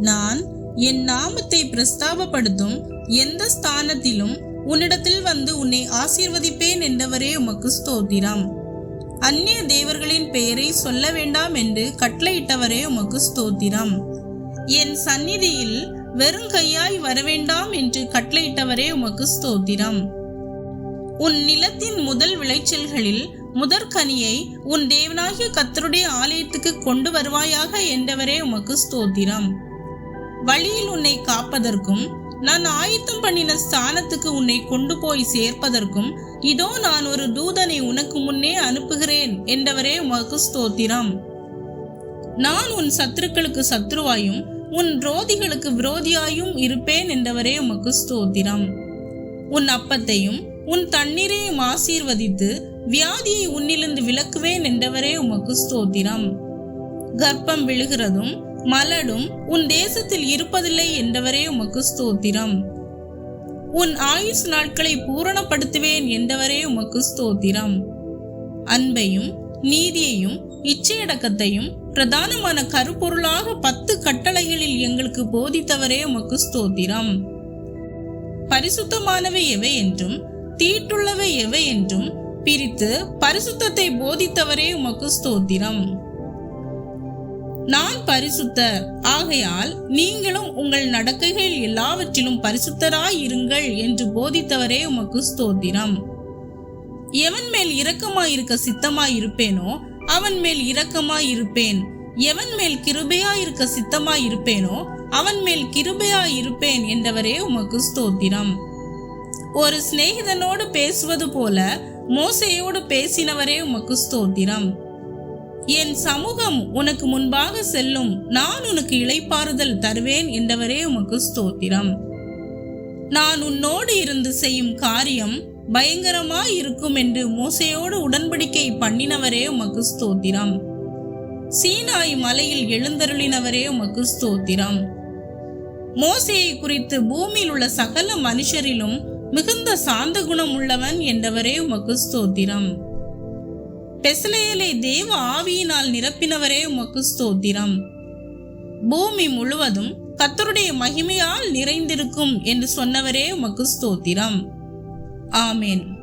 நான் என் நாமத்தை பிரஸ்தாபப்படுத்தும் எந்த ஸ்தானத்திலும் உன்னிடத்தில் வந்து உன்னை ஆசீர்வதிப்பேன் என்றவரே உமக்கு ஸ்தோத்திரம். அந்நிய தேவர்களின் பெயரை சொல்ல வேண்டாம் என்று கட்டளையிட்டவரே உமக்கு ஸ்தோத்திரம். என் சந்நிதியில் வெறும் கையாய் வரவேண்டாம் என்று கட்டளையிட்டவரே உமக்கு ஸ்தோத்திரம். உன் நிலத்தின் முதல் விளைச்சல்களில் முதற்கனியை உன் தேவனாகிய கத்தருடைய ஆலயத்துக்கு கொண்டு வருவாயாக என்றவரே உமக்கு ஸ்தோத்திரம். வழியில் உன்னை காப்பதற்கும் நான் ஆயத்தம் பண்ணின ஸ்தானத்துக்கு உன்னை கொண்டு போய் சேர்ப்பதற்கும் இதோ நான் ஒரு தூதனை உனக்கு முன்னே அனுப்புகிறேன் என்றவரே உமக்கு ஸ்தோத்திரம். நான் உன் சத்துருக்களுக்கு சத்ருவாயும் உன் விரோதிகளுக்கு விரோதியாயும் இருப்பேன் என்றவரே உமக்கு ஸ்தோத்திரம். உன் அப்பத்தையும் உன் தண்ணீரையும் ஆசீர்வதித்து வியாதியை உன்னிலிருந்து விலக்குவேன் என்றவரே உமக்கு ஸ்தோத்திரம். கர்ப்பம் விழுகிறதும் மலடும் உன் தேசத்தில் இருப்பதில்லை என்றவரே உமக்கு ஸ்தோத்திரம். உன் ஆயுஸ் நாட்களை பூரணப்படுத்துவேன் என்றவரே உமக்கு ஸ்தோத்திரம். அன்பையும் நீதியையும் இச்சையடக்கத்தையும் பிரதானமான கருப்பொருளாக பத்து கட்டளைகளில் எங்களுக்கு போதித்தவரே உமக்கு ஸ்தோத்திரம். பரிசுத்தமானவை எவை என்றும் தீட்டுள்ளவை எவை என்றும் பிரித்து பரிசுத்தத்தை போதித்தவரே உமக்கு ஸ்தோத்திரம். நான் பரிசுத்தர் ஆகையால் நீங்களும் உங்கள் நடக்கைகள் எல்லாவற்றிலும் பரிசுத்தராய் இருங்கள் என்று போதித்தவரே உமக்கு ஸ்தோத்திரம். எவன் மேல் இரக்கமாய் இருக்க சித்தமாய் இருப்பேனோ அவன் மேல் இரக்கமாய் இருப்பேன் எவன் மேல் கிருபையாய் இருக்க சித்தமாய் இருப்பேனோ அவன் மேல் கிருபையாய் இருப்பேன் என்றவரே உமக்கு ஸ்தோத்திரம். ஒரு சிநேகிதனோடு பேசுவது போல மோசையோடு பேசினவரே உமக்கு ஸ்தோத்திரம். என் சமூகம் உனக்கு முன்பாக செல்லும். நான் உனக்கு இளைப்பாறுதல் தருவேன் என்றவரே உமக்கு ஸ்தோத்திரம். நான் உன்னோடு இருந்து செய்யும் காரியம் பயங்கரமாய் இருக்கும் என்று மோசையோடு உடன்படிக்கை பண்ணினவரே உமக்கு ஸ்தோத்திரம். சீனாய் மலையில் எழுந்தருளினவரே உமக்கு ஸ்தோத்திரம். மோசையை குறித்து பூமியில் உள்ள சகல மனுஷரிலும் மிகுந்த சாந்த குணம் உள்ளவன் என்றவரே உமக்கு ஸ்தோத்திரம். பெசலேலை தேவ ஆவியினால் நிரப்பினவரே உமக்கு ஸ்தோத்திரம். பூமி முழுவதும் கத்தருடைய மகிமையால் நிறைந்திருக்கும் என்று சொன்னவரே உமக்கு ஸ்தோத்திரம். ஆமேன்.